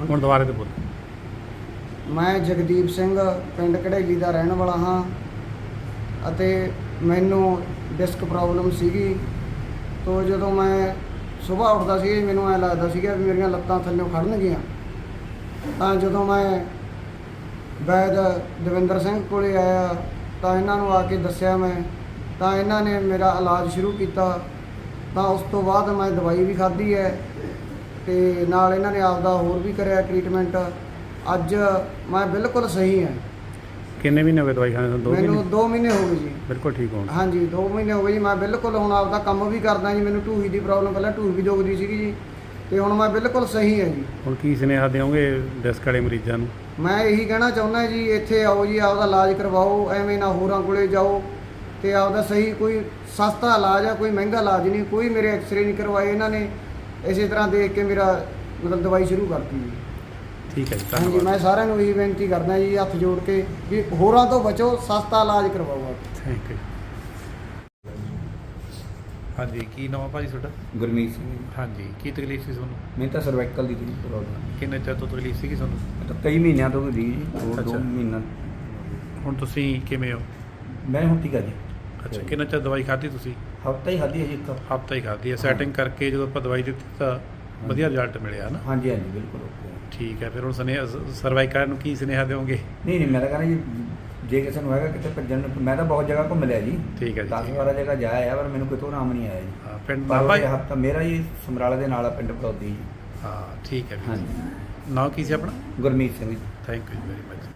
ਹੁਣ ਦੁਬਾਰੇ ਤੇ ਬੋਲ। ਮੈਂ ਜਗਦੀਪ ਸਿੰਘ, ਪਿੰਡ ਕੜੇਲੀ ਦਾ ਰਹਿਣ ਵਾਲਾ ਹਾਂ ਅਤੇ ਮੈਨੂੰ ਡਿਸਕ ਪ੍ਰੋਬਲਮ ਸੀਗੀ ਤੋ ਜਦੋਂ ਮੈਂ ਸਵੇਰ ਉੱਠਦਾ ਸੀ, ਮੈਨੂੰ ਐ ਲੱਗਦਾ ਸੀਗਾ ਵੀ ਮੇਰੀਆਂ ਲੱਤਾਂ ਥੱਲੇੋਂ ਖੜਨਗੀਆਂ। ਤਾਂ ਜਦੋਂ ਮੈਂ ਵੈਦ ਦਵਿੰਦਰ ਸਿੰਘ ਕੋਲੇ ਆਇਆ, ਤਾਂ ਇਹਨਾਂ ਨੂੰ ਆ ਕੇ ਦੱਸਿਆ ਮੈਂ, ਤਾਂ ਇਹਨਾਂ ਨੇ ਮੇਰਾ ਇਲਾਜ ਸ਼ੁਰੂ ਕੀਤਾ। ਤਾਂ ਉਸ ਤੋਂ ਬਾਅਦ ਮੈਂ ਦਵਾਈ ਵੀ ਖਾਧੀ ਹੈ। ਤੇ ਨਾਲ ਇਹਨਾਂ ਨੇ ਆਪਦਾ ਹੋਰ ਵੀ ਕਰਿਆ ਟ੍ਰੀਟਮੈਂਟ ਅੱਜ ਮੈਂ ਬਿਲਕੁਲ ਸਹੀ ਹਾਂ। ਕਿੰਨੇ ਮਹੀਨੇ ਹੋ ਗਏ ਦਵਾਈ ਖਾਣੇ ਨੂੰ? ਦੋ ਮੈਨੂੰ ਮਹੀਨੇ? 2 ਮਹੀਨੇ ਹੋ ਗਏ ਜੀ। ਬਿਲਕੁਲ ਠੀਕ ਹੋਣ ਹਾਂਜੀ 2 ਮਹੀਨੇ ਹੋ ਗਏ ਜੀ। ਮੈਂ ਬਿਲਕੁਲ ਹੁਣ ਆਪਦਾ ਕੰਮ ਵੀ ਕਰਦਾ ਜੀ। ਮੈਨੂੰ ਢੂਹੀ ਦੀ ਪ੍ਰੋਬਲਮ ਪਹਿਲਾਂ ਢੂਹੀ ਵੀ ਦੁਖਦੀ ਸੀਗੀ ਜੀ। ਤੇ ਹੁਣ ਮੈਂ ਬਿਲਕੁਲ ਸਹੀ ਹਾਂ ਜੀ। ਹੁਣ ਕੀ ਸੁਨੇਹਾ ਦਿਓਗੇ ਡਿਸਕ ਵਾਲੇ ਮਰੀਜ਼ਾਂ ਨੂੰ? ਮੈਂ ਇਹੀ ਕਹਿਣਾ ਚਾਹੁੰਦਾ ਜੀ ਇੱਥੇ ਆਓ ਜੀ ਆਪਦਾ ਇਲਾਜ ਕਰਵਾਓ ਐਵੇਂ ਨਾ ਹੋਰਾਂ ਕੋਲੇ ਜਾਓ। ਤੇ ਆਪਦਾ ਸਹੀ ਕੋਈ ਸਸਤਾ ਇਲਾਜ ਆ ਕੋਈ ਮਹਿੰਗਾ ਇਲਾਜ ਨਹੀਂ। ਕੋਈ ਮੇਰੇ ਐਕਸਰੇ ਨਹੀਂ ਕਰਵਾਏ ਇਹਨਾਂ ਨੇ। ਇਸੇ ਤਰ੍ਹਾਂ ਦੇਖ ਕੇ ਮੇਰਾ ਮਤਲਬ ਦਵਾਈ ਸ਼ੁਰੂ ਕਰਤੀ ਜੀ। ਠੀਕ ਹੈ ਜੀ ਹਾਂਜੀ ਧੰਨਵਾਦ। ਮੈਂ ਸਾਰਿਆਂ ਨੂੰ ਇਹੀ ਬੇਨਤੀ ਕਰਦਾ ਜੀ ਹੱਥ ਜੋੜ ਕੇ ਵੀ ਹੋਰਾਂ ਤੋਂ ਬਚੋ ਸਸਤਾ ਇਲਾਜ ਕਰਵਾਓ ਆਪ। ਥੈਂਕ ਯੂ ਹਾਂਜੀ ਕੀ ਨਾਮ ਆ ਭਾਜੀ ਤੁਹਾਡਾ? ਗੁਰਮੀਤ ਸਿੰਘ। ਜੀ। ਹਾਂਜੀ ਕੀ ਤਕਲੀਫ ਸੀ ਤੁਹਾਨੂੰ? ਮੈਨੂੰ ਤਾਂ ਸਰਵਾਈਕਲ ਦੀ ਥੋੜੀ ਪ੍ਰੋਬਲਮ ਕਿੰਨੇ ਚਿਰ ਤੋਂ ਤਕਲੀਫ ਸੀਗੀ ਤੁਹਾਨੂੰ? ਹੈ ਤਾਂ ਕਈ ਮਹੀਨਿਆਂ ਤੋਂ ਦੀ ਜੀ ਦੋ ਦੋ ਅੱਛਾ। ਮਹੀਨਾ। ਹੁਣ ਤੁਸੀਂ ਕਿਵੇਂ ਹੋ? ਮੈਂ ਹੁਣ ਠੀਕ ਆ ਜੀ। ਅੱਛਾ ਕਿੰਨਾ ਚਿਰ ਦਵਾਈ ਖਾਧੀ ਤੁਸੀਂ? ਹਫਤਾ ਹੀ ਖਾਧੀ ਹੈ ਜੀ ਇੱਕ ਹਫਤਾ ਹੀ ਖਾਧੀ ਹੈ। ਸੈਟਿੰਗ ਕਰਕੇ ਜਦੋਂ ਆਪਾਂ ਦਵਾਈ ਦਿੱਤੀ ਤਾਂ ਵਧੀਆ ਰਿਜ਼ਲਟ ਮਿਲਿਆ ਨਾ ਹਾਂਜੀ ਹਾਂਜੀ ਬਿਲਕੁਲ ਓਕੇ ਠੀਕ ਹੈ ਫਿਰ ਹੁਣ ਸੁਨੇਹਾ ਸਰਵਾਈਕਲ ਨੂੰ ਕੀ ਸੁਨੇਹਾ ਦਿਓਗੇ? ਨਹੀਂ ਨਹੀਂ ਮੈਂ ਤਾਂ ਕਹਿੰਦਾ ਜੀ ਜੇ ਕਿਸੇ ਨੂੰ ਹੈਗਾ ਕਿਤੇ ਭੱਜਣ ਨੂੰ ਮੈਂ ਤਾਂ ਬਹੁਤ ਜਗ੍ਹਾ ਘੁੰਮ ਲਿਆ ਜੀ। ਠੀਕ ਹੈ ਜੀ 10 ਠੀਕ ਹੈ। 12 ਜਗ੍ਹਾ ਜਾਇਆ ਪਰ ਮੈਨੂੰ ਕਿਤੋਂ ਆਰਾਮ ਨਹੀਂ ਆਇਆ ਜੀ। ਹਾਂ, ਪਿੰਡ ਬਾਬਾ ਹਫਤਾ ਮੇਰਾ ਜੀ ਸਮਰਾਲੇ ਦੇ ਨਾਲ ਆ ਪਿੰਡ ਪੜੌਦੀ ਜੀ। ਹਾਂ ਠੀਕ ਹੈ ਵੀਰ ਹਾਂਜੀ। ਜੀ ਨਾਮ ਕੀ ਸੀ ਆਪਣਾ? Gurmeet Singh ji. Thank you very much